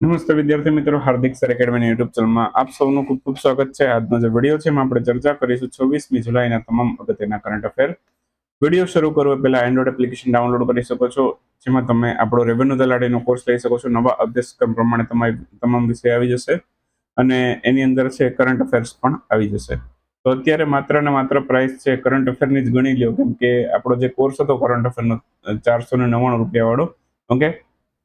નમસ્તે વિદ્યાર્થી મિત્રો, હાર્દિક સર એકેડમી યુટ્યુબ ચેનલમાં આપ સૌનું ખૂબ ખૂબ સ્વાગત છે. આજનો જે વીડિયો છે એમાં આપણે ચર્ચા કરીશું છવ્વીસમી જુલાઈના તમામ અગત્યના કરંટ અફેર વીડિયો શરૂ કરવો પહેલા એન્ડ્રોઇડ એપ્લિકેશન ડાઉનલોડ કરી શકો છો, જેમાં તમે આપણો રેવન્યુ દલાડીનો કોર્સ લઈ શકો છો. નવા અભ્યાસક્રમ પ્રમાણે તમારી તમામ વિષય આવી જશે અને એની અંદર છે કરંટ અફેર્સ પણ આવી જશે. તો અત્યારે માત્ર ને માત્ર પ્રાઇસ છે કરંટ અફેરની જ ગણી લ્યો, કેમ કે આપણો જે કોર્સ હતો કરંટ અફેરનો ચારસો ને નવ્વાણું રૂપિયાવાળો ઓકે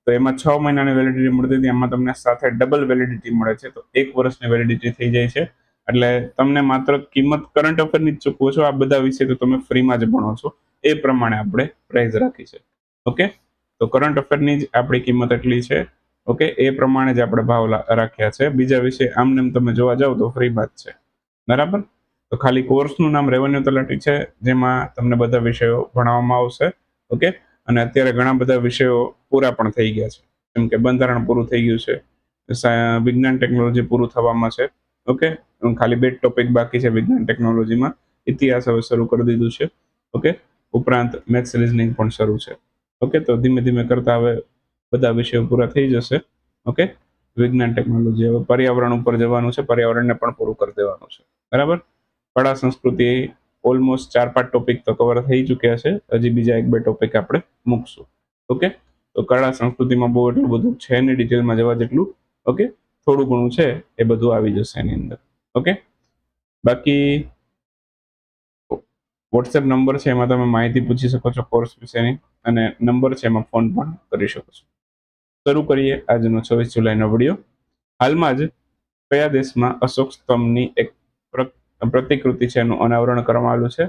તો એમાં છ મહિનાની વેલિડિટી મળતી હતી. એમાં તમને સાથે ડબલ વેલિડિટી મળે છે. તો એક વર્ષની વેલિડિટી થઈ જાય છે. એટલે તમને માત્ર કિંમત કરંટ અફેરની જ ચૂકવો છો. આ બધા વિશે તો તમે ફ્રીમાં જ ભણો છો. એ પ્રમાણે આપણે પ્રાઇઝ રાખી છે. ઓકે તો કરંટ અફેરની જ આપણી કિંમત એટલી છે. ઓકે એ પ્રમાણે જ આપણે ભાવ રાખ્યા છે. બીજા વિશે આમને એમ તમે જોવા જાવ તો ફ્રી બાદ છે. બરાબર? તો ખાલી કોર્સનું નામ રેવન્યુ તલાટી છે, જેમાં તમને બધા વિષયો ભણાવવામાં આવશે. ઓકે અને અત્યારે ઘણા બધા વિષયો પૂરા પણ થઈ ગયા છે. જેમ કે બંધારણ પૂરું થઈ ગયું છે વિજ્ઞાન ટેકનોલોજી પૂરું થવામાં છે. ઓકે ખાલી બે ટોપિક બાકી છે વિજ્ઞાન ટેકનોલોજીમાં ઇતિહાસ હવે શરૂ કરી દીધું છે. ઓકે ઉપરાંત મેથ્સ રિઝનિંગ પણ શરૂ છે. ઓકે તો ધીમે ધીમે કરતા હવે બધા વિષયો પૂરા થઈ જશે. ઓકે વિજ્ઞાન ટેકનોલોજી હવે પર્યાવરણ ઉપર જવાનું છે. પર્યાવરણને પણ પૂરું કરી દેવાનું છે. બરાબર? કળા સંસ્કૃતિ ઓલમોસ્ટ ચાર, પાંચ ટોપિક તો કવર થઈ ચૂક્યા છે. હજી બીજા એક, બે ટોપિક આપણે મૂકશું. ઓકે તો કળા સંસ્કૃતિમાં બહુ એટલું બધું છે ને ડિટેલમાં જવા જેટલું. ઓકે થોડું ઘણું છે, એ બધું આવી જશે એની અંદર. ઓકે બાકી વોટ્સએપ નંબર છે, એમાં તમે માહિતી પૂછી શકો છો કોર્સ વિશેની. અને નંબર છે, એમાં ફોન પણ કરી શકો છો. શરૂ કરીએ આજનો છવ્વીસ જુલાઈનો વીડિયો હાલમાં જ કયા દેશમાં અશોક સ્તંભની એક પ્રતિકૃતિ છે એનું અનાવરણ કરવામાં આવ્યું છે.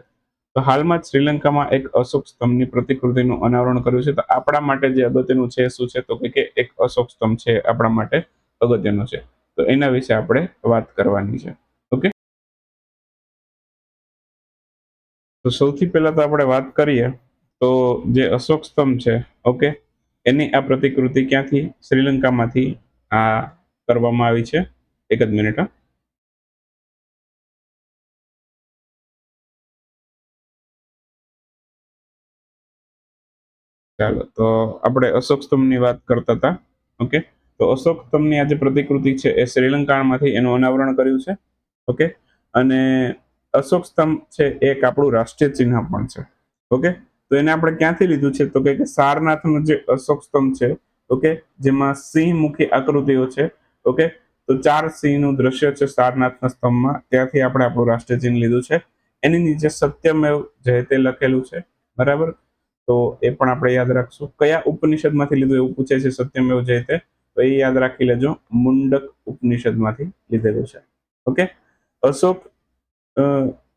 તો હાલમાં જ શ્રીલંકામાં એક અશોક સ્તંભની પ્રતિકૃતિનું અનાવરણ કર્યું છે. તો આપણા માટે જે અગત્યનું છે શું છે? તો કે એક અશોક સ્તંભ છે આપણા માટે અગત્યનો છે. તો એના વિશે આપણે વાત કરવાની છે. ઓકે? તો સૌથી પહેલા તો આપણે વાત કરીએ તો જે અશોક સ્તંભ છે, ઓકે? એની આ પ્રતિકૃતિ ક્યાંથી? શ્રીલંકામાંથી આ કરવામાં આવી છે? એક જ મિનિટ, હા. ચાલો, તો આપણે અશોક સ્તંભની વાત કરતા હતા, ઓકે? તો અશોક સ્તંભની આ જે પ્રતિકૃતિ છે એ શ્રીલંકામાંથી એનું અનાવરણ કર્યું છે, ઓકે? અને અશોક સ્તંભ છે એક આપણું રાષ્ટ્રીય ચિહ્ન પણ છે, ઓકે? તો એને આપણે ક્યાંથી લીધું છે? તો કે સારનાથનો જે અશોક સ્તંભ છે, ઓકે? જેમાં સિંહ મુખી આકૃતિઓ છે, ઓકે? તો ચાર સિંહનું દ્રશ્ય છે સારનાથના સ્તંભમાં. ત્યાંથી આપણે આપણું રાષ્ટ્રીય ચિહ્ન લીધું છે. એની નીચે સત્યમેવ જયતે લખેલું છે, બરાબર? તો એ પણ આપણે યાદ રાખશું. કયા ઉપનિષદમાંથી લીધું એવું પૂછે છે સત્યમેવ જયતે? તો એ યાદ રાખી લેજો. મુંડક ઉપનિષદમાંથી લીધેલું છે. ઓકે? અશોક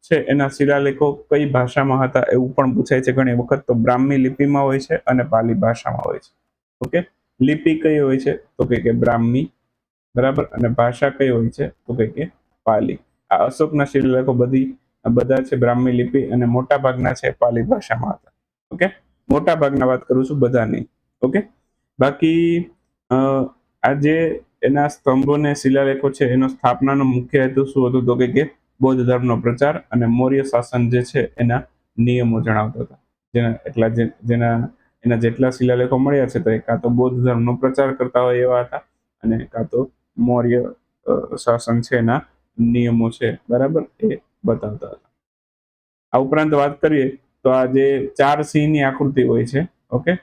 છે એના શિલાલેખો કઈ ભાષામાં હતા એવું પણ પૂછાય છે ઘણી વખત. તો બ્રાહ્મી લિપિમાં હોય છે અને પાલી ભાષામાં હોય છે. ઓકે? લિપિ કઈ હોય છે? તો કે કે બ્રાહ્મી. બરાબર? અને ભાષા કઈ હોય છે? તો કે કે પાલી. આ અશોકના શિલાલેખો બધી, બધા છે બ્રાહ્મી લિપિ અને મોટા ભાગના છે પાલી ભાષામાં હતા. ઓકે? મોટા ભાગના વાત કરું છું બધા ઓકે? બાકી આ જે એના સ્તંભો ને શિલાલેખો છે, એનો સ્થાપનાનો મુખ્ય હેતુ શું હતો તો કે બૌદ્ધ ધર્મનો પ્રચાર અને મૌર્ય શાસન જે છે એના નિયમો જણાવતા હતા. જેના, એટલા જેના, એના જેટલા શિલાલેખો મળ્યા છે તો એ કાં તો બૌદ્ધ ધર્મનો પ્રચાર કરતા હોય એવા હતા અને કાં તો મૌર્ય શાસન છે એના નિયમો છે, બરાબર? એ બતાવતા હતા. આ ઉપરાંત વાત કરીએ તો આ જે ચાર સિંહની આકૃતિ હોય છે, ઓકે?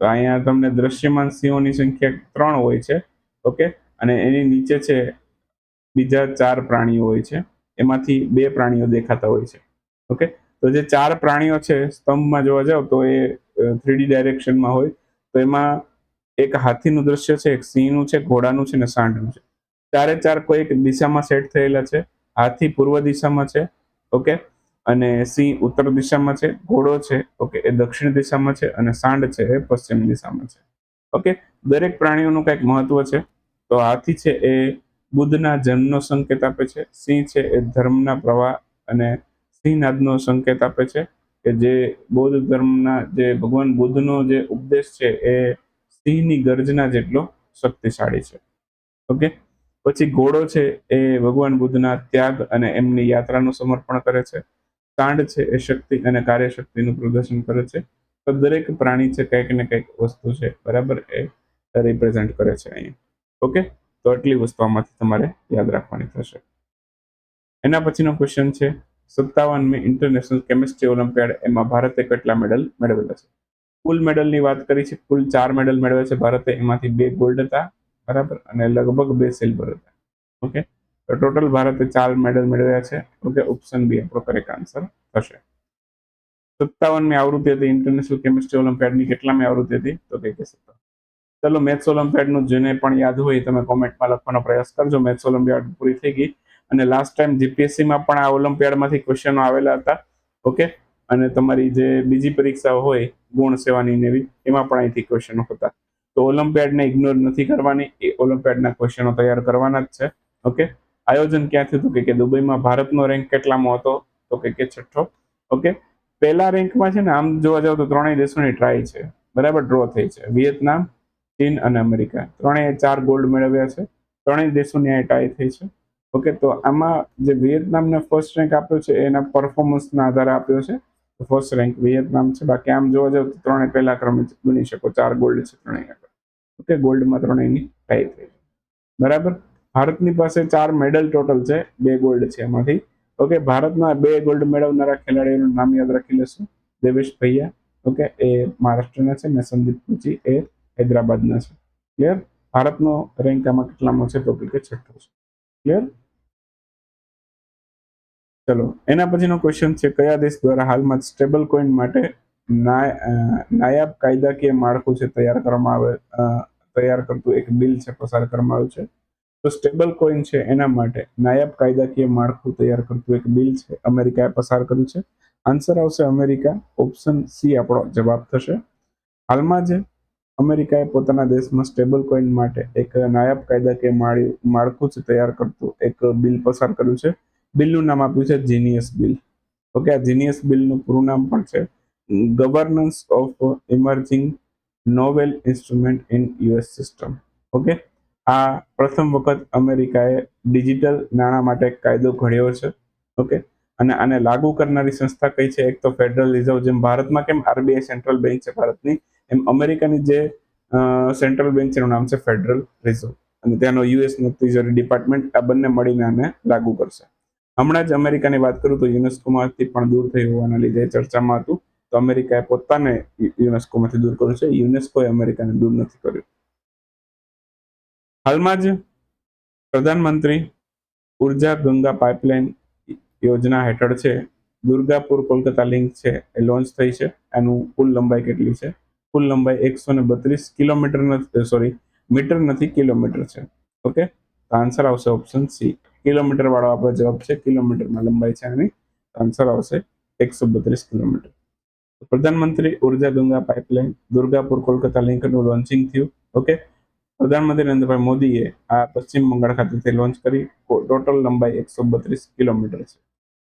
તો અહીંયા તમને દ્રશ્યમાન સિંહોની સંખ્યા ત્રણ હોય છે, ઓકે? અને એની નીચે છે બીજા ચાર પ્રાણીઓ હોય છે, એમાંથી બે પ્રાણીઓ દેખાતા હોય છે, ઓકે? તો જે ચાર પ્રાણીઓ છે સ્તંભમાં જોવા જાવ તો એ થ્રીડી ડાયરેક્શનમાં હોય, તો એમાં એક હાથીનું દ્રશ્ય છે, એક સિંહનું છે, ઘોડાનું છે અને સાંઢનું છે. ચારે ચાર કોઈ એક દિશામાં સેટ થયેલા છે, હાથી પૂર્વ દિશામાં છે, ઓકે? અને સિંહ ઉત્તર દિશામાં છે, ઘોડો છે, ઓકે, એ દક્ષિણ દિશામાં છે અને સાંડ છે એ પશ્ચિમ દિશામાં છે. ઓકે, દરેક પ્રાણીઓનું કંઈક મહત્વ છે. તો હાથી છે એ બુદ્ધના જન્મનો સંકેત આપે છે, સિંહ છે એ ધર્મના પ્રવાહ અને સિંહનાદનો સંકેત આપે છે કે જે બૌદ્ધ ધર્મના જે ભગવાન બુદ્ધનો જે ઉપદેશ છે એ સિંહની ગર્જના જેટલો શક્તિશાળી છે. ઓકે, પછી ઘોડો છે એ ભગવાન બુદ્ધના ત્યાગ અને એમની યાત્રાનું સમર્પણ કરે છે. સાંડ છે એ શક્તિ અને કાર્યશક્તિનું પ્રદર્શન કરે છે. તો દરેક પ્રાણી છે કંઈક ને કંઈક વસ્તુ છે, બરાબર? એ રિપ્રેઝેન્ટ કરે છે અહીંયા. ઓકે? તો આટલી વસ્તુ આમાંથી તમારે યાદ રાખવાની થશે. એના પછીનો ક્વેશ્ચન છે, સત્તાવનમી ઇન્ટરનેશનલ કેમિસ્ટ્રી ઓલિમ્પિયાડ એમાં ભારતે કેટલા મેડલ મેળવેલા છે? કુલ મેડલની વાત કરી છે, કુલ ચાર મેડલ મેળવ્યા છે ભારતે. એમાંથી બે ગોલ્ડ હતા, બરાબર? અને લગભગ બે સિલ્વર હતા. ઓકે? તો ટોટલ ભારતે ચાર મેડલ મેળવ્યા છે. ઓકે ઓપ્શન બી આપણો કરેક્ટ આન્સર થશે. સત્તાવનમી આવૃત્તિ હતી ઇન્ટરનેશનલ કેમિસ્ટ્રી ઓલિમ્પિયાડની. કેટલામી આવૃત્તિ હતી? તો કે સત્તાવન. ચલો, મેથ્સ ઓલિમ્પિયાડનું જેને પણ યાદ હોય તમે કોમેન્ટમાં લખવાનો પ્રયાસ કરજો. મેથ્સ ઓલિમ્પિયાડ પૂરી થઈ ગઈ. અને લાસ્ટ ટાઈમ જીપીએસસીમાં પણ આ ઓલિમ્પિયાડમાંથી ક્વેશ્ચનો આવેલા હતા. ઓકે? અને તમારી જે બીજી પરીક્ષાઓ હોય ગુણ સેવાની ને એમાં પણ અહીંથી ક્વેશ્ચનો હતા. તો ઓલિમ્પિયાડને ઇગ્નોર નથી કરવાની. એ ઓલિમ્પિયાડના ક્વેશ્ચનો તૈયાર કરવાના જ છે. ઓકે? આયોજન ક્યાં થયું હતું? કે કે દુબઈમાં ભારતનો રેન્ક કેટલામાં હતો? તો કે કે છઠ્ઠો. ઓકે પહેલા રેન્કમાં છે ને, આમ જોવા જાવ તો ત્રણેય દેશોની ટ્રાય છે. બરાબર ડ્રો થઈ છે. વિયેતનામ, ચીન અને અમેરિકા. ત્રણેય ચાર ગોલ્ડ મેળવ્યા છે. ત્રણેય દેશોની આ ટ્રાય થઈ છે. ઓકે તો આમાં જે વિયેતનામને ફર્સ્ટ રેન્ક આપ્યો છે, એના પરફોર્મન્સના આધારે આપ્યો છે. ફર્સ્ટ રેન્ક વિયેતનામ છે. બાકી આમ જોવા જાવ તો ત્રણેય પહેલા ક્રમે ગણી શકો. ચાર ગોલ્ડ છે ત્રણેય ઓકે ગોલ્ડમાં ત્રણેયની ટ્રાય થઈ છે. બરાબર? ભારતની પાસે ચાર મેડલ ટોટલ છે, બે ગોલ્ડ છે એમાંથી. ઓકે ભારતના બે ગોલ્ડ મેળવનારા ખેલાડીઓનું નામ યાદ રાખી લેશું. દેવેશ ભૈયા ઓકે એ મહારાષ્ટ્રના છે ને સંદીપ પૂચી એ હૈદરાબાદના છે. ક્લિયર ભારતનો રેન્ક આમાં કેટલામાં છે તો કે છઠ્ઠો છે. ક્લિયર ચલો, એના પછીનો ક્વેશ્ચન છે, કયા દેશ દ્વારા હાલમાં સ્ટેબલ કોઈન માટે નાયાબ કાયદાકીય માળખું છે તૈયાર કરવામાં આવે તૈયાર કરતું એક બિલ છે, પસાર કરવામાં આવ્યું છે? તો સ્ટેબલ કોઈન છે એના માટે નાયબ કાયદાકીય માળખું તૈયાર કરતું એક બિલ છે. અમેરિકાએ પસાર કર્યું છે. આન્સર આવશે અમેરિકા. ઓપ્શન સી આપણો જવાબ થશે. હાલમાં જ અમેરિકાએ પોતાના દેશમાં સ્ટેબલ કોઈન માટે એક નાયબ કાયદાકીય માળખું છે તૈયાર કરતું એક બિલ પસાર કર્યું છે. બિલનું નામ આપ્યું છે જીનિયસ બિલ ઓકે, આ જીનિયસ બિલનું પૂરું નામ પણ છે. Governance of emerging novel instrument in US system okay? આ પ્રથમ વખત અમેરિકાએ ડિજિટલ નાણાં માટે કાયદો ઘડ્યો છે, ઓકે? અને આને લાગુ કરનારી સંસ્થા કઈ છે? એક તો ફેડરલ રિઝર્વ જેમ ભારતમાં કેમ આરબીઆઈ સેન્ટ્રલ બેંક છે ભારતની, એમ અમેરિકાની જે સેન્ટ્રલ બેંક છે એનું નામ છે ફેડરલ રિઝર્વ અને ત્યાંનો યુએસનો તિજોરી ડિપાર્ટમેન્ટ આ બંને મળીને આને લાગુ કરશે. હમણાં જ અમેરિકાની વાત કરું તો યુનેસ્કોમાંથી પણ દૂર થઈ હોવાના લીધે ચર્ચામાં હતું. તો અમેરિકાએ પોતાને યુનેસ્કોમાંથી દૂર કર્યું છે. યુનેસ્કોએ અમેરિકાને દૂર નથી કર્યું. હાલમાં જ પ્રધાનમંત્રી ઊર્જા ગંગા પાઇપલાઇન યોજના હેઠળ છે. દુર્ગાપુર કોલકાતા લિંક છે એ લોન્ચ થઈ છે. એનું કુલ લંબાઈ કેટલી છે? કુલ લંબાઈ એકસો ને બત્રીસ કિલોમીટર સોરી મીટર નથી, કિલોમીટર છે. ઓકે? આન્સર આવશે ઓપ્શન સી કિલોમીટર વાળો આપણો જવાબ છે. કિલોમીટરમાં લંબાઈ છે એની આન્સર આવશે એકસો બત્રીસ કિલોમીટર. પ્રધાનમંત્રી ઊર્જા ગંગા પાઇપલાઇન દુર્ગાપુર કોલકાતા લિંકનું લોન્ચિંગ થયું. ઓકે? પ્રધાનમંત્રી નરેન્દ્રભાઈ મોદીએ આ પશ્ચિમ બંગાળ ખાતેથી લોન્ચ કરી. ટોટલ લંબાઈ એકસો બત્રીસ કિલોમીટર છે.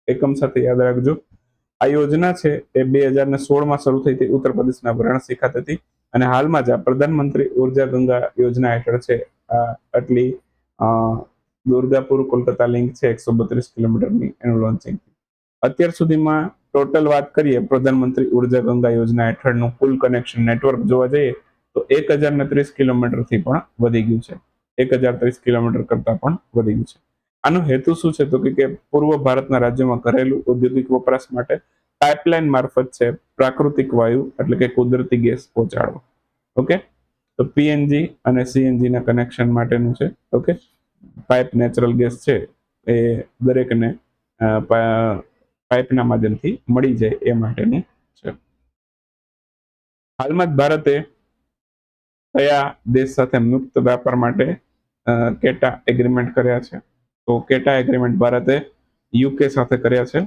એકમ સાથે યાદ રાખજો. આ યોજના છે એ બે હજાર ને સોળમાં શરૂ થઈ હતી ઉત્તર પ્રદેશના વારાણસી ખાતેથી. અને હાલમાં જ આ પ્રધાનમંત્રી ઊર્જા ગંગા યોજના હેઠળ છે. આ આટલી દુર્ગાપુર કોલકાતા લિંક છે એકસો બત્રીસ કિલોમીટરની એનું લોન્ચિંગ અત્યાર સુધીમાં ટોટલ વાત કરીએ, પ્રધાનમંત્રી ઊર્જા ગંગા યોજના હેઠળનું કુલ કનેક્શન નેટવર્ક જોવા જઈએ તો એક હજાર ને ત્રીસ કિલોમીટરથી પણ વધી ગયું છે. એક હજાર ત્રીસ કિલોમીટર કરતાં પણ વધી ગયું છે. આનો હેતુ શું છે? તો કે પૂર્વ ભારતના રાજ્યોમાં ઘરેલું ઔદ્યોગિક વપરાશ માટે પાઇપલાઇન મારફત છે પ્રાકૃતિક વાયુ એટલે કે કુદરતી ગેસ પહોંચાડવો. ઓકે? તો પીએનજી અને સીએનજી ના કનેક્શન માટેનું છે. ઓકે? પાઇપ નેચરલ ગેસ છે એ દરેકને પાઇપના માધ્યમથી મળી જાય એ માટેનું છે. હાલમાં જ ભારતે કયા દેશ સાથે મુક્ત વ્યાપાર માટે કેટા એગ્રીમેન્ટ કર્યા છે? તો કેટા એગ્રીમેન્ટ ભારતે યુકે સાથે કર્યા છે.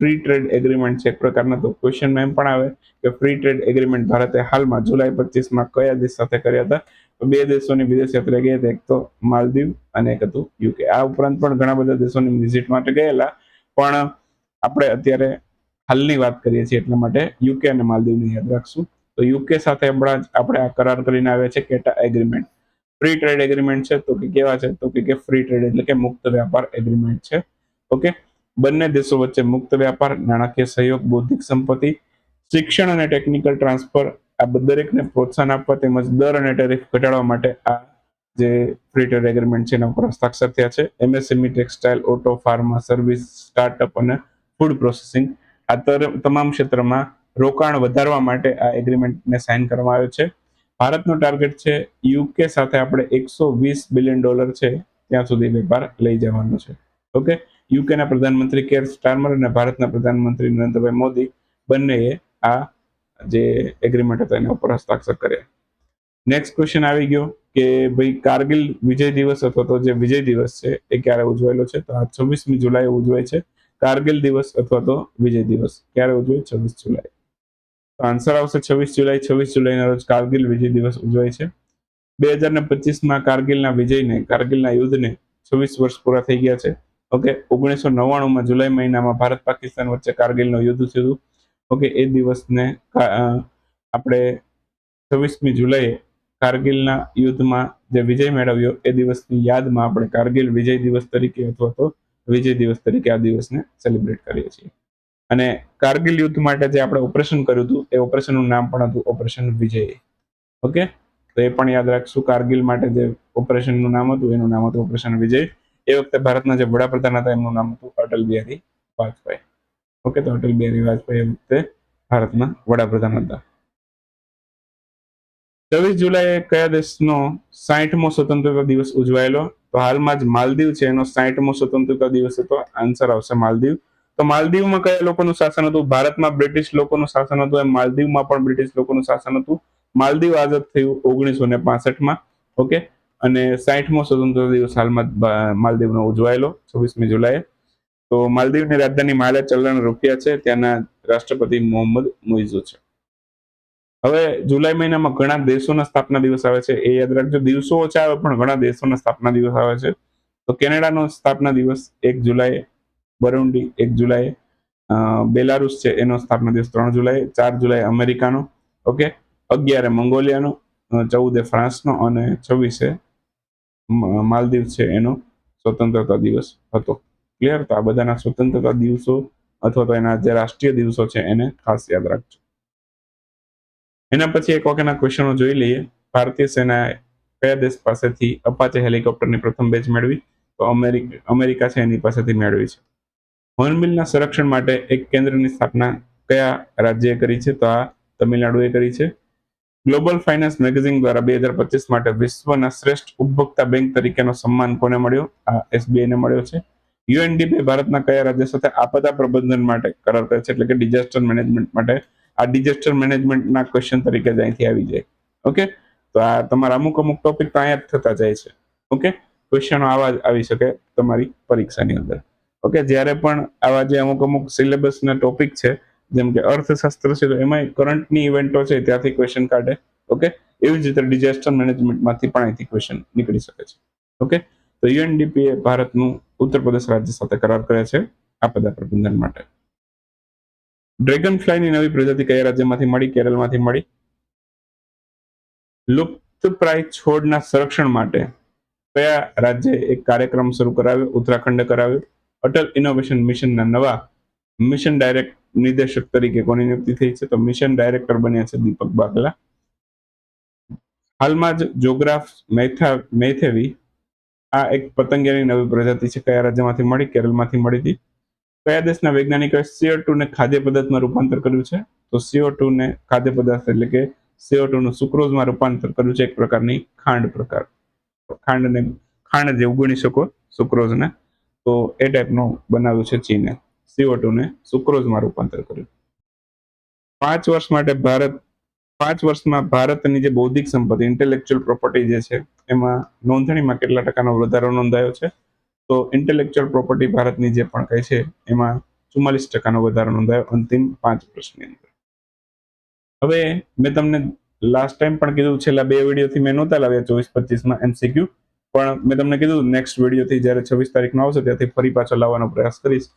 ફ્રી ટ્રેડ એગ્રીમેન્ટ છે, એક પ્રકારના તો ક્વેશ્ચનમાં એમ પણ આવે કે ફ્રી ટ્રેડ એગ્રીમેન્ટ ભારતે હાલમાં જુલાઈ પચીસમાં કયા દેશ સાથે કર્યા હતા? તો બે દેશોની વિદેશ યાત્રા ગયા હતા, એક તો માલદીવ અને એક હતું યુકે આ ઉપરાંત પણ ઘણા બધા દેશોની વિઝિટ માટે ગયેલા. પણ આપણે અત્યારે હાલની વાત કરીએ છીએ એટલા માટે યુકે અને માલદીવને યાદ રાખશું. તો યુકે સાથે હમણાં જ આપણે આ કરાર કરીને આવ્યા છે CETA agreement free trade agreement છે, તો કે કેવા છે? તો કે ફ્રી ટ્રેડ એટલે કે મુક્ત વ્યાપાર એગ્રીમેન્ટ છે. ઓકે બંને દેશો વચ્ચે મુક્ત વ્યાપાર, નાણાકીય સહયોગ, બૌદ્ધિક સંપત્તિ, શિક્ષણ અને ટેકનિકલ ટ્રાન્સફર આ દરેકને પ્રોત્સાહન આપવા તેમજ દર અને ટેરિફ ઘટાડવા માટે આ જે ફ્રી ટ્રેડ એગ્રીમેન્ટ છે એના ઉપર હસ્તાક્ષર થયા છે. MSME textile auto pharma service startup અને ફૂડ પ્રોસેસિંગ આ તમામ ક્ષેત્રમાં રોકાણ વધારવા માટે આ એગ્રીમેન્ટને સાઇન કરવામાં આવ્યો છે. ભારતનો ટાર્ગેટ છે યુકે સાથે આપણે એકસો વીસ બિલિયન ડોલર છે, ત્યાં સુધી વેપાર લઈ જવાનો છે. ઓકે યુકેના પ્રધાનમંત્રી કેર સ્ટાર્મર અને ભારતના પ્રધાનમંત્રી નરેન્દ્રભાઈ મોદી બંનેએ આ જે એગ્રીમેન્ટ હતો એના ઉપર હસ્તાક્ષર કર્યા. નેક્સ્ટ ક્વેશ્ચન આવી ગયો કે ભાઈ કારગિલ વિજય દિવસ અથવા તો જે વિજય દિવસ છે એ ક્યારે ઉજવાયેલો છે? તો આ છવ્વીસમી જુલાઈ ઉજવાય છે. કારગિલ દિવસ અથવા તો વિજય દિવસ ક્યારે ઉજવાય? છવ્વીસ જુલાઈ તો આન્સર આવશે છવ્વીસ જુલાઈ, છવ્વીસ જુલાઈના રોજ કારગિલ વિજય દિવસ ઉજવાય છે. બે હજાર ને પચીસમાં કારગિલના વિજયને, કારગિલના યુદ્ધને છવ્વીસ વર્ષ પૂરા થઈ ગયા છે. ઓકે, ઓગણીસો નવ્વાણુંમાં જુલાઈ મહિનામાં ભારત પાકિસ્તાન વચ્ચે કારગિલનું યુદ્ધ થયું. ઓકે, એ દિવસને આપણે છવ્વીસમી જુલાઈએ કારગિલના યુદ્ધમાં જે વિજય મેળવ્યો, એ દિવસની યાદમાં આપણે કારગિલ વિજય દિવસ તરીકે અથવા તો વિજય દિવસ તરીકે આ દિવસને સેલિબ્રેટ કરીએ છીએ. અને કારગિલ યુદ્ધ માટે જે આપણે ઓપરેશન કર્યું હતું, એ ઓપરેશનનું નામ પણ હતું ઓપરેશન વિજય. ઓકે? તો એ પણ યાદ રાખશું, કારગિલ માટે જે ઓપરેશનનું નામ હતું, એનું નામ હતું ઓપરેશન વિજય. એ વખતે ભારતના જે વડાપ્રધાન હતા, એમનું નામ હતું અટલ બિહારી વાજપેયી. ઓકે, તો અટલ બિહારી વાજપેયી એ વખતે ભારતના વડાપ્રધાન હતા. છવ્વીસ જુલાઈએ કયા દેશનો સાહીઠમો સ્વતંત્રતા દિવસ ઉજવાયેલો? તો હાલમાં જ માલદીવ છે, એનો સાહીઠમો સ્વતંત્રતા દિવસ હતો. આન્સર આવશે માલદીવ. તો માલદીવમાં કયા લોકોનું શાસન હતું? ભારતમાં બ્રિટિશ લોકોનું શાસન હતું, એમ માલદીવમાં પણ બ્રિટિશ લોકોનું શાસન હતું. માલદીવ આઝાદ થયું ઓગણીસો ને પાસઠમાં, ઓકે? અને સાહીઠમો સ્વતંત્રતા દિવસ હાલમાં માલદીવનો ઉજવાયેલો, છવ્વીસમી જુલાઈએ. તો માલદીવની રાજધાની માલે ચલણ રૂપિયા છે, ત્યાંના રાષ્ટ્રપતિ મોહમ્મદ મુઇઝુ છે. હવે જુલાઈ મહિનામાં ઘણા દેશોના સ્થાપના દિવસ આવે છે, એ યાદ રાખજો. દિવસો ઓછા આવે, પણ ઘણા દેશોના સ્થાપના દિવસ આવે છે. તો કેનેડાનો સ્થાપના દિવસ એક જુલાઈ બરુન્ડી એક જુલાઈ અ, બેલારુસ છે એનો સ્થાપના દિવસ ત્રણ જુલાઈ ચાર જુલાઈ અમેરિકાનો. ઓકે? અગિયારે મંગોલિયાનો ચૌદે ફ્રાન્સનો અને છવ્વીસે માલદીવ છે એનો સ્વતંત્રતા દિવસ હતો. ક્લિયર? તો આ બધાના સ્વતંત્રતા દિવસો અથવા તો એના જે રાષ્ટ્રીય દિવસો છે એને ખાસ યાદ રાખજો. એના પછી એક વખતના ક્વેશ્ચનો જોઈ લઈએ. ભારતીય સેનાએ કયા દેશ પાસેથી અપાચે હેલિકોપ્ટરની પ્રથમ બેચ મેળવી? તો અમેરિકા અમેરિકા છે એની પાસેથી મેળવી છે. હોર્નબિલના સંરક્ષણ માટે એક કેન્દ્રની સ્થાપના કયા રાજ્યએ કરી છે? તો આ તમિલનાડુએ કરી છે. ગ્લોબલ ફાઇનાન્સ મેગેઝિન દ્વારા બે હજાર પચીસ માટે વિશ્વના શ્રેષ્ઠ ઉપભોક્તા બેંક તરીકેનો સન્માન કોને મળ્યો? આ એસબીઆઈને મળ્યો છે. યુએનડીપી ભારતના કયા રાજ્ય સાથે આપદા પ્રબંધન માટે કરાર કરે છે? એટલે કે ડિઝાસ્ટર મેનેજમેન્ટ માટે. આ ડિઝાસ્ટર મેનેજમેન્ટના ક્વેશ્ચન તરીકે જ અહીંથી આવી જાય. ઓકે તો આ તમારા અમુક અમુક ટોપિક તો અહીંયા જ થતા જાય છે. ઓકે ક્વેશ્ચનો આવા જ આવી શકે તમારી પરીક્ષાની અંદર. ઓકે, જ્યારે પણ આવા જે અમુક અમુક સિલેબસના ટોપિક છે, જેમ કે અર્થશાસ્ત્ર છે, તો એમાં કરંટની ઇવેન્ટો છે, ત્યાંથી ક્વેશ્ચન કાઢે, ઓકે? એવી જ રીતે ડિઝાસ્ટર મેનેજમેન્ટમાંથી પણ અહીંથી ક્વેશ્ચન નીકળી શકે છે, ઓકે? તો યુએનડીપી એ ભારતનું ઉત્તર પ્રદેશ રાજ્ય સાથે કરાર કરે છે આપદા પ્રબંધન માટે. ડ્રેગન ફ્લાયની નવી પ્રજાતિ કયા રાજ્યમાંથી મળી, કેરળમાંથી મળી? લુપ્તપ્રાય છોડના સંરક્ષણ માટે કયા રાજ્યે એક કાર્યક્રમ શરૂ કરાવ્યો, ઉત્તરાખંડ કરાવ્યો? અટલ ઇનોવેશન મિશનના નવા મિશન ડાયરેક્ટ નિર્દેશક તરીકે કોની નિયુક્તિ થઈ છે? તો મિશન ડાયરેક્ટર બન્યા છે દીપક બાગલા. હાલમાં જ જોગ્રાફ મેથા, મેથેવી આ એક પતંગિયાની નવી પ્રજાતિ છે. કયા રાજ્યમાંથી મળી? કેરળમાંથી મળી હતી. કયા દેશના વૈજ્ઞાનિકોએ સીઓ ટુ ને ખાદ્ય પદાર્થમાં રૂપાંતર કર્યું છે? તો સીઓ ટુ ને ખાદ્ય પદાર્થ એટલે કે સીઓ ટુ નું સુક્રોઝમાં રૂપાંતર કર્યું છે. એક પ્રકારની ખાંડ પ્રકાર. ખાંડને, ખાંડ જે ઉગણી શકો, સુક્રોઝને. તો એ ટાઈપનું બનાવ્યું છે ચીને સીઓ ટુને સુક્રોઝમાં રૂપાંતર કર્યું. પાંચ વર્ષ માટે ભારત, પાંચ વર્ષમાં ભારતની જે બૌદ્ધિક સંપત્તિ ઇન્ટેલેક્ચુઅલ પ્રોપર્ટી જે છે, એમાં નોંધણીમાં કેટલા ટકાનો વધારો નોંધાયો છે? તો ઇન્ટેલેક્ચુઅલ પ્રોપર્ટી ભારતની જે પણ કઈ છે, એમાં ચુમ્માલીસ ટકાનો વધારો નોંધાયો, અંતિમ પાંચ વર્ષની અંદર. હવે મેં તમને લાસ્ટ ટાઈમ પણ કીધું, છેલ્લા બે વિડીયોથી મેં નહોતા લાવ્યા ચોવીસ પચીસમાં એમસીક્યુ પણ મેં તમને કીધું નેક્સ્ટ વિડીયોથી જ્યારે છવ્વીસ તારીખનો આવશે ત્યાંથી ફરી પાછો લાવવાનો પ્રયાસ કરીશ.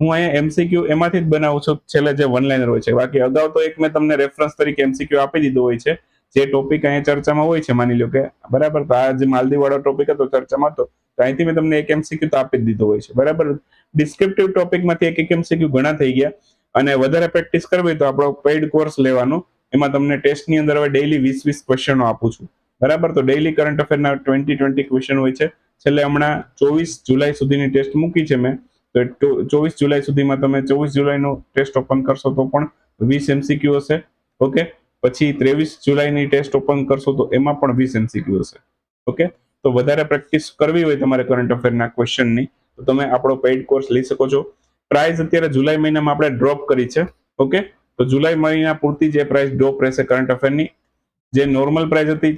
હું અહીંયા એમસીક્યુ એમાંથી જ બનાવું છું, છેલ્લે જે વન લાઇનર હોય છે. બાકી અગાઉ તો એક મેં તમને રેફરન્સ તરીકે એમસીક્યુ આપી દીધો હોય છે. જે ટોપિક અહીંયા ચર્ચામાં હોય છે, માની લો કે, બરાબર? તો આ જે માલદીવ વાળો ટોપિક હતો, ચર્ચામાં હતો, તો અહીંથી મેં તમને એક એમસીક્યુ તો આપી દીધો હોય છે, બરાબર? ડિસ્ક્રિપ્ટિવ ટોપિકમાંથી એક એક એમસીક્યુ ઘણા થઈ ગયા. અને વધારે પ્રેક્ટિસ કરવી તો આપણો પેઇડ કોર્સ લેવાનો. એમાં તમને ટેસ્ટની અંદર હવે ડેઈલી વીસ વીસ ક્વેશ્ચનો આપું છું. બરાબર? તો ડેઈલી કરંટ અફેરના ટ્વેન્ટી ટ્વેન્ટી ક્વેશ્ચન હોય છે. છેલ્લે હમણાં ચોવીસ જુલાઈ સુધીની ટેસ્ટ મૂકી છે મેં. તો ચોવીસ જુલાઈ સુધીમાં તમે ચોવીસ જુલાઈનો ટેસ્ટ ઓપન કરશો તો પણ વીસ એમસીક્યુ હશે. ઓકે? પછી ત્રેવીસ જુલાઈની ટેસ્ટ ઓપન કરશો તો એમાં પણ વીસ એમસીક્યુ હશે. ઓકે? તો વધારે પ્રેક્ટિસ કરવી હોય તમારે કરંટ અફેરના ક્વેશ્ચનની તો તમે આપણો પેઇડ કોર્સ લઈ શકો છો. પ્રાઇસ અત્યારે જુલાઈ મહિનામાં આપણે ડ્રોપ કરી છે. ઓકે? તો જુલાઈ મહિના પૂરતી જે પ્રાઇસ ડ્રોપ રહેશે કરંટ અફેરની જે નોર્મલ પ્રાઇસ હતી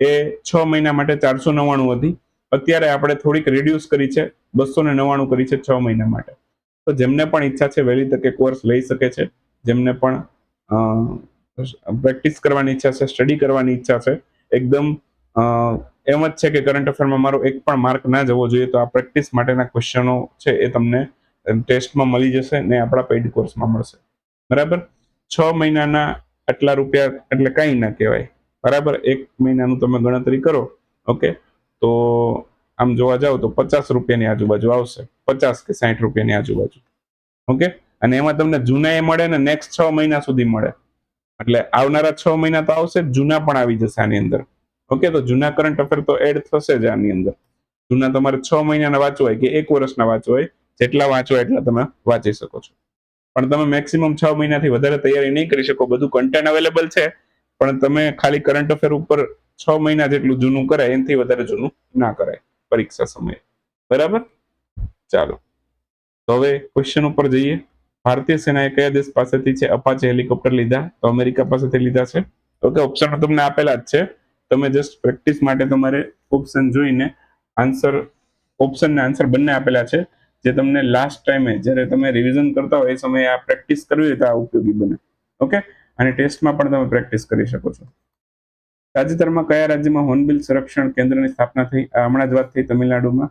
એ છ મહિના માટે ચારસો નવ્વાણું હતી. અત્યારે આપણે થોડીક રિડ્યુસ કરી છે. બસો ને નવ્વાણું કરી છે છ મહિના માટે. તો જેમને પણ ઈચ્છા છે વહેલી તકે કોર્સ લઈ શકે છે. જેમને પણ પ્રેક્ટિસ કરવાની ઈચ્છા છે સ્ટડી કરવાની ઈચ્છા છે, એકદમ એમ જ છે કે કરંટ અફેરમાં મારો એક પણ માર્ક ના જવો જોઈએ તો આ પ્રેક્ટિસ માટેના ક્વેશ્ચનો છે એ તમને ટેસ્ટમાં મળી જશે ને આપણા પેઇડ કોર્સમાં મળશે. બરાબર? છ મહિનાના આટલા રૂપિયા એટલે કંઈ ના કહેવાય. બરાબર? એક મહિનાનું તમે ગણતરી કરો, ઓકે? તો આમ જોવા જાવ તો પચાસ રૂપિયાની આજુબાજુ આવશે. પચાસ કે સાઠ રૂપિયાની આજુબાજુ. ઓકે? અને એમાં તમને જૂના એ મળે ને નેક્સ્ટ છ મહિના સુધી મળે. એટલે આવનારા છ મહિના તો આવશે, જૂના પણ આવી જશે આની અંદર. ઓકે? તો જૂના કરંટ અફેર તો એડ થશે જ આની અંદર. જૂના તમારે છ મહિનાના વાંચવા હોય કે એક વર્ષના વાંચવા હોય જેટલા વાંચો એટલા તમે વાંચી શકો છો. પણ તમે મેક્સિમમ છ મહિનાથી વધારે તૈયારી નહીં કરી શકો. બધું કન્ટેન્ટ અવેલેબલ છે. પણ તમે ખાલી કરંટ અફેર ઉપર છ મહિના જેટલું જૂનું કરાય, એનાથી વધારે જૂનું ના કરાય પરીક્ષા સમયે. બરાબર? ચાલો. તો હવે ક્વેશ્ચન ઉપર જઈએ. ભારતીય સેનાએ કયા દેશ પાસેથી છે અપાચે હેલિકોપ્ટર લીધા? તો અમેરિકા પાસેથી લીધા છે. ઓકે ઓપ્શન તમને આપેલા જ છે. તમે જસ્ટ પ્રેક્ટિસ માટે તમારે ઓપ્શન જોઈને આન્સર ઓપ્શન ને આન્સર બંને આપેલા છે. જે તમને લાસ્ટ ટાઈમે જ્યારે તમે રિવિઝન કરતા હોય એ સમયે આ પ્રેક્ટિસ કરવી હોય તો આ ઉપયોગી બને. ઓકે? અને ટેસ્ટમાં પણ તમે પ્રેક્ટિસ કરી શકો છો. તાજેતરમાં કયા રાજ્યમાં હોર્નબિલ સંરક્ષણ કેન્દ્રની સ્થાપના થઈ? હમણાં જ વાત થઈ તમિલનાડુમાં.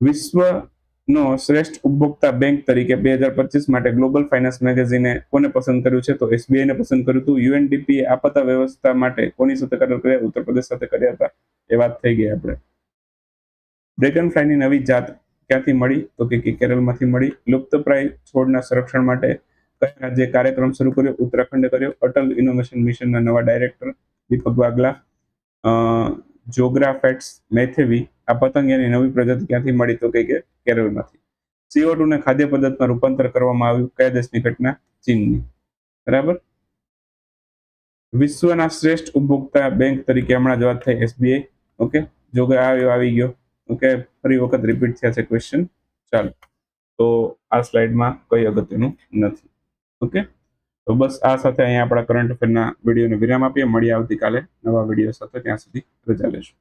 વિશ્વનો શ્રેષ્ઠ ઉપભોક્તા બેંક તરીકે બે હજાર પચીસ માટે ગ્લોબલ ફાઇનાન્સ મેગેઝિને કોને પસંદ કર્યું છે? તો એસબીઆઈ ને પસંદ કર્યું હતું. યુએનડીપીએ આપત્તા વ્યવસ્થા માટે કોની સાથે કરાર કર્યા? ઉત્તર પ્રદેશ સાથે કર્યા હતા. એ વાત થઈ ગઈ આપણે. ડ્રેગન ફ્લાયની નવી જાત ક્યાંથી મળી? તો કે કેરળમાંથી મળી. લુપ્તપ્રાય છોડના સંરક્ષણ માટે કયા રાજ્ય કાર્યક્રમ શરૂ કર્યો? ઉત્તરાખંડે કર્યો. અટલ ઇનોવેશન મિશનના નવા ડાયરેક્ટર દીપક વાગલા જોગ્રાફેટ્સ મેથેવી, આ પતંગિયાની નવી પ્રજાતિ ક્યાંથી મળી તો કે કે કેરળમાંથી? સીઓ ટુ ને ખાદ્ય પદાર્થમાં રૂપાંતર કરવામાં આવ્યું કયા દેશની ઘટના? ચીનની. બરાબર? વિશ્વના શ્રેષ્ઠ ઉપભોક્તા બેંક તરીકે હમણાં જ વાત થઈ એસબીઆઈ. ઓકે? જોગ્રા આવ્યો, આવી ગયો. ઓકે? ફરી વખત રિપીટ થયા છે ક્વેશ્ચન ચાલો. તો આ સ્લાઇડમાં કઈ અગત્યનું નથી. ઓકે? તો બસ આ સાથે અહીંયા આપણા કરંટ અફેરના વિડીયોને વિરામ આપીએ. મળીએ આવતીકાલે નવા વીડિયો સાથે. ત્યાં સુધી રજા લેશું